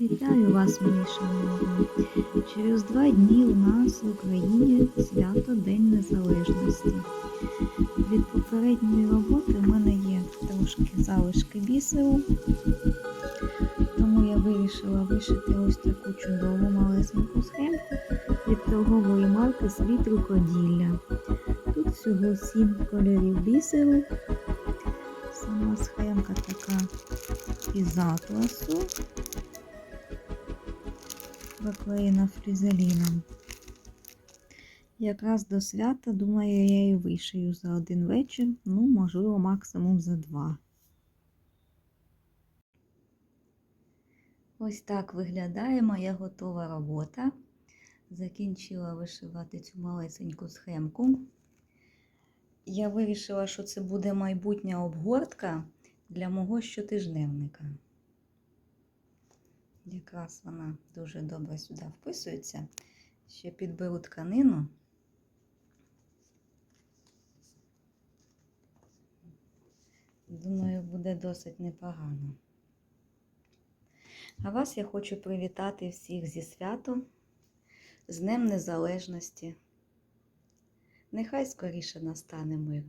Вітаю вас, мої шановні. Через два дні у нас в Україні свято День Незалежності. Від попередньої роботи в мене є трошки залишки бісеру, тому я вирішила вишити ось таку чудову малесеньку схемку від торгової марки Світ рукоділля. Тут всього сім кольорів бісеру. Сама схемка така із атласу проклеєна флізеліном. Якраз до свята, думаю, я її вишию за один вечір, ну, можливо, максимум за два. Ось так виглядає моя готова робота. Закінчила вишивати цю малесеньку схемку. Я вирішила, що це буде майбутня обгортка для мого щотижневника. Якраз вона дуже добре сюди вписується. Ще підберу тканину. Думаю, буде досить непогано. А вас я хочу привітати всіх зі святом, з Днем Незалежності. Нехай скоріше настане мир.